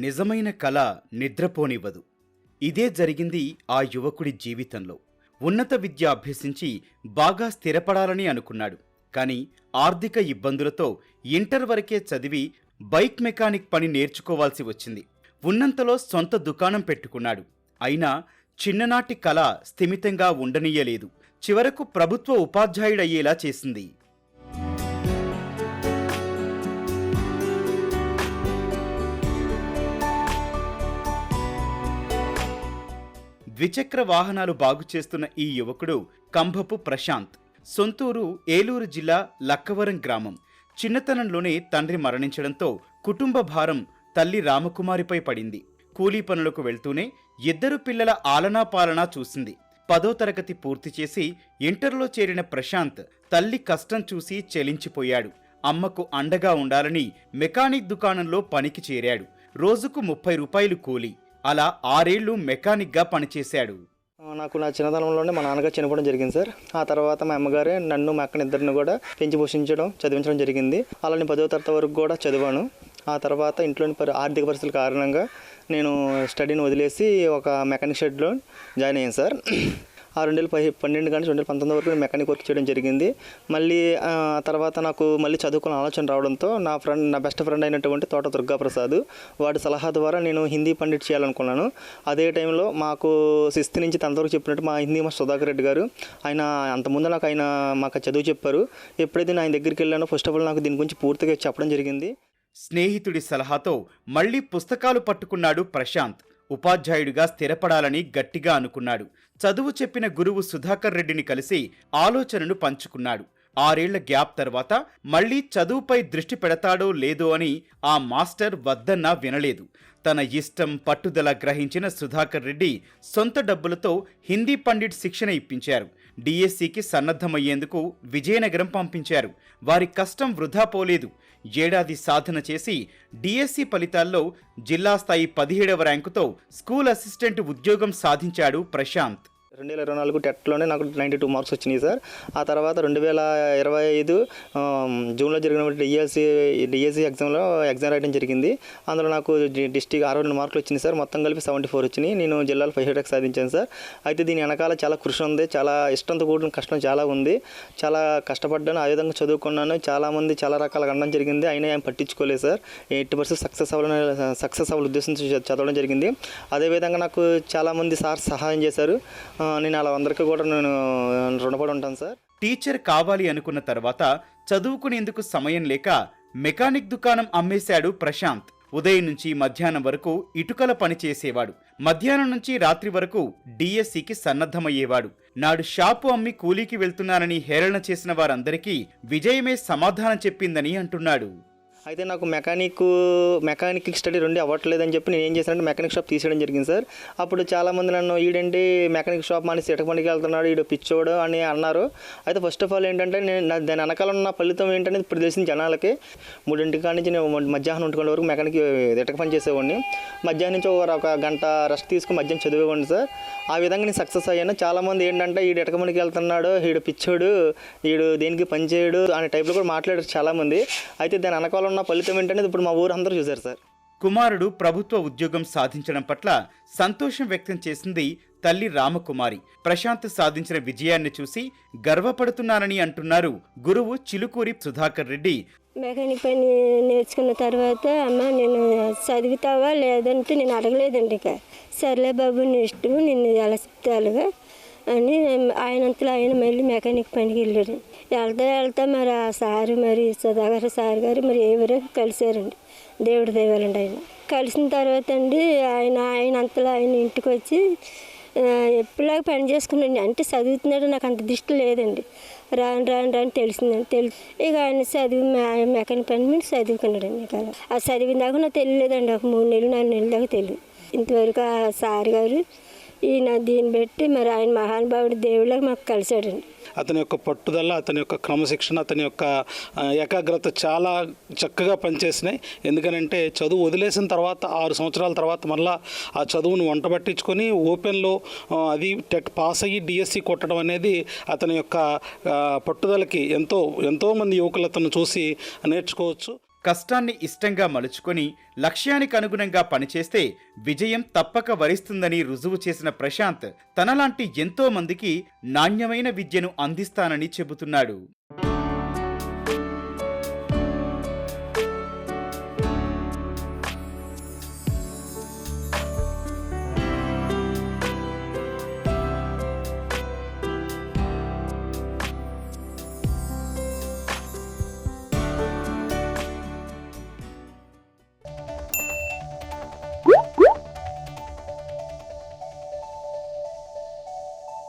నిజమైన కళ నిద్రపోనివ్వదు. ఇదే జరిగింది ఆ యువకుడి జీవితంలో. ఉన్నత విద్య అభ్యసించి బాగా స్థిరపడాలని అనుకున్నాడు. కానీ ఆర్థిక ఇబ్బందులతో ఇంటర్ వరకే చదివి బైక్ మెకానిక్ పని నేర్చుకోవాల్సి వచ్చింది. ఉన్నంతలో సొంత దుకాణం పెట్టుకున్నాడు. అయినా చిన్ననాటి కళ స్థిమితంగా ఉండనీయలేదు. చివరకు ప్రభుత్వ ఉపాధ్యాయుడయ్యేలా చేసింది. ద్విచక్ర వాహనాలు బాగు చేస్తున్న ఈ యువకుడు కంభపు ప్రశాంత్. సొంతూరు ఏలూరు జిల్లా లక్కవరం గ్రామం. చిన్నతనంలోనే తండ్రి మరణించడంతో కుటుంబ భారం తల్లి రామకుమారిపై పడింది. కూలీ పనులకు వెళ్తూనే ఇద్దరు పిల్లల ఆలనా పాలనా చూసింది. పదో తరగతి పూర్తి చేసి ఇంటర్లో చేరిన ప్రశాంత్ తల్లి కష్టం చూసి చెలించిపోయాడు. అమ్మకు అండగా ఉండాలని మెకానిక్ దుకాణంలో పనికి చేరాడు. రోజుకు ముప్పై రూపాయలు కూలీ. అలా ఆరేళ్ళు మెకానిక్గా పనిచేశాడు. నాకు నా చిన్నతనంలోనే మా నాన్నగారు చనిపోవడం జరిగింది సార్. ఆ తర్వాత మా అమ్మగారే నన్ను మా అక్కని ఇద్దరిని కూడా పెంచి పోషించడం చదివించడం జరిగింది. అలా నేను పదో తరగతి వరకు కూడా చదివాను. ఆ తర్వాత ఇంట్లోని పరి ఆర్థిక పరిస్థితుల కారణంగా నేను స్టడీని వదిలేసి ఒక మెకానిక్ షెడ్లో జాయిన్ అయ్యాను సార్. ఆ రెండు వేల పై పన్నెండు కానీ రెండు వేల పంతొమ్మిది వరకు నేను మెకానిక్ వర్క్ చేయడం జరిగింది. మళ్ళీ తర్వాత నాకు మళ్ళీ చదువుకున్న ఆలోచన రావడంతో నా ఫ్రెండ్ నా బెస్ట్ ఫ్రెండ్ అయినటువంటి తోట దుర్గా ప్రసాద్ వాడి సలహా ద్వారా నేను హిందీ పండిట్ చేయాలనుకున్నాను. అదే టైంలో మాకు సిక్స్త్ నుంచి టెన్త్ వరకు చెప్పినట్టు మా హిందీ మా సుధాకర్ రెడ్డి గారు ఆయన అంతకుముందు నాకు ఆయన మాకు చదువు చెప్పారు. ఎప్పుడైతే నేను ఆయన దగ్గరికి వెళ్ళానో ఫస్ట్ ఆఫ్ ఆల్ నాకు దీని గురించి పూర్తిగా చెప్పడం జరిగింది. స్నేహితుడి సలహాతో మళ్ళీ పుస్తకాలు పట్టుకున్నాడు ప్రశాంత్. ఉపాధ్యాయుడిగా స్థిరపడాలని గట్టిగా అనుకున్నాడు. చదువు చెప్పిన గురువు సుధాకర్ రెడ్డిని కలిసి ఆలోచనను పంచుకున్నాడు. ఆరేళ్ళ గ్యాప్ తర్వాత మళ్ళీ చదువుపై దృష్టి పెడతాడో లేదో అని ఆ మాస్టర్ వద్దన్నా వినలేదు. తన ఇష్టం పట్టుదల గ్రహించిన సుధాకర్ రెడ్డి సొంత డబ్బులతో హిందీ పండిట్ శిక్షణ ఇప్పించారు. డిఎస్సికి సన్నద్ధమయ్యేందుకు విజయనగరం పంపించారు. వారి కష్టం వృధా పోలేదు. ఏడాది సాధన చేసి డిఎస్సి ఫలితాల్లో జిల్లా స్థాయి పదిహేడవ ర్యాంకుతో స్కూల్ అసిస్టెంట్ ఉద్యోగం సాధించాడు ప్రశాంత్. రెండు వేల ఇరవై నాలుగు టెట్లోనే నాకు నైంటీ టూ మార్క్స్ వచ్చినాయి సార్. ఆ తర్వాత రెండు వేల ఇరవై ఐదు జూన్లో జరిగినటువంటి డిఎస్సి డిఎస్సి ఎగ్జామ్లో ఎగ్జామ్ రాయడం జరిగింది. అందులో నాకు డిస్టిక్ అరవై రెండు మార్కులు వచ్చినాయి సార్. మొత్తం కలిపి సెవెంటీ ఫోర్ వచ్చినాయి. నేను జిల్లాలో ఫైవ్ హండ్రెడ్ సాధించాను సార్. అయితే దీని వెనకాల చాలా కృషి ఉంది. చాలా ఇష్టంతో కూడిన కష్టం చాలా ఉంది. చాలా కష్టపడ్డాను ఆ విధంగా చదువుకున్నాను. చాలామంది చాలా రకాల అనడం జరిగింది. అయినా ఏం పట్టించుకోలేదు సార్. ఎయిటీ పర్సెంట్ సక్సెస్ అవ్వాలని సక్సెస్ అవ్వాలని ఉద్దేశించి చదవడం జరిగింది. అదేవిధంగా నాకు చాలామంది సార్ సహాయం చేశారు. నేను అలా అందరికీ కూడా నేను రుణపడి ఉంటాను సార్. టీచర్ కావాలి అనుకున్న తర్వాత చదువుకునేందుకు సమయం లేక మెకానిక్ దుకాణం అమ్మేశాడు ప్రశాంత్. ఉదయం నుంచి మధ్యాహ్నం వరకు ఇటుకల పని చేసేవాడు. మధ్యాహ్నం నుంచి రాత్రి వరకు డిఎస్సికి సన్నద్ధమయ్యేవాడు. నాడు షాపు అమ్మి కూలీకి వెళ్తున్నానని హేళన చేసిన వారందరికీ విజయమే సమాధానం చెప్పిందని అంటున్నాడు. అయితే నాకు మెకానిక్ మెకానిక్ స్టడీ రెండు అవ్వట్లేదని చెప్పి నేను ఏం చేశానంటే మెకానిక్ షాప్ తీసేయడం జరిగింది సార్. అప్పుడు చాలామంది నన్ను ఈడండి మెకానిక్ షాప్ మానేసి ఇటక పనికి వెళ్తున్నాడు ఈడు పిచ్చోడు అని అన్నారు. అయితే ఫస్ట్ ఆఫ్ ఆల్ ఏంటంటే నేను దాని వెనకాల ఉన్న ఫలితం ఏంటనేది ఇప్పుడు తెలిసింది జనాలకి. మూడింటి కాడి నుంచి నేను మధ్యాహ్నం ఉంటుకునే వరకు మెకానిక్ ఇటక పని చేసేవాడిని. మధ్యాహ్నం నుంచి ఒక ఒక గంట రెస్ట్ తీసుకుని మధ్యాహ్నం చదివేవాడిని సార్. ఆ విధంగా నేను సక్సెస్ అయ్యాను. చాలామంది ఏంటంటే ఈడు ఇటక పనికి వెళ్తున్నాడు ఈడు పిచ్చోడు ఈడు దేనికి పని చేయడు అనే టైప్లో కూడా మాట్లాడారు చాలామంది. అయితే దాని వెనకాల ఉన్న ఫలితం ఏంటనేది ఇప్పుడు మా ఊరు అందరూ చూశారు సార్. కుమారుడు ప్రభుత్వ ఉద్యోగం సాధించడం పట్ల సంతోషం వ్యక్తం చేసింది తల్లి రామకుమారి. ప్రశాంత్ సాధించిన విజయాన్ని చూసి గర్వపడుతున్నానని అంటున్నారు గురువు చిలుకూరి సుధాకర్ రెడ్డి. మెకానిక్ పని నేర్చుకున్న తర్వాత అమ్మ నేను చదువుతావా లేదంటే నేను అడగలేదండి ఇక. సర్లే బాబు నీ ఇష్టం నిన్ను ఎలా చెప్తే అలాగా అని ఆయనంతలో ఆయన మళ్ళీ మెకానిక్ పనికి వెళ్ళాడు వెళ్తా వెళ్తా మరి ఆ సారు మరి సుధాకర్ సార్ గారు మరి ఎవరో కలిశారండి. దేవుడి దేవాలండి ఆయన. కలిసిన తర్వాత అండి ఆయన ఆయన అంతలో ఆయన ఇంటికి వచ్చి ఎప్పుడులాగా పని చేసుకున్నాను అంటే చదువుతున్నాడు నాకు అంత దృష్టి లేదండి. రాను రాను రాను తెలిసిందని తెలుసు. ఇక ఆయన చదివి మెకానిక్ పని మీద చదువుకున్నాడండి ఇక. ఆ చదివిన దాకా నాకు తెలియలేదండి. ఒక మూడు నెలలు నాలుగు నెలల దాకా తెలియదు. ఇంతవరకు ఆ సార్ గారు ఈయన దీన్ని బట్టి మరి ఆయన మహానుభావుడు దేవుళ్ళకి మాకు కలిశాడండి. అతని యొక్క పట్టుదల అతని యొక్క క్రమశిక్షణ అతని యొక్క ఏకాగ్రత చాలా చక్కగా పనిచేసినాయి. ఎందుకనంటే చదువు వదిలేసిన తర్వాత ఆరు సంవత్సరాల తర్వాత మళ్ళా ఆ చదువును వంట పట్టించుకొని ఓపెన్లో అది టెట్ పాస్ అయ్యి డిఎస్సి కొట్టడం అనేది అతని యొక్క పట్టుదలకి ఎంతో ఎంతోమంది యువకులు అతను చూసి నేర్చుకోవచ్చు. కష్టాన్ని ఇష్టంగా మలుచుకొని లక్ష్యానికి అనుగుణంగా పనిచేస్తే విజయం తప్పక వరిస్తుందని రుజువు చేసిన ప్రశాంత్ తనలాంటి ఎంతో మందికి నాణ్యమైన విద్యను అందిస్తానని చెబుతున్నాడు.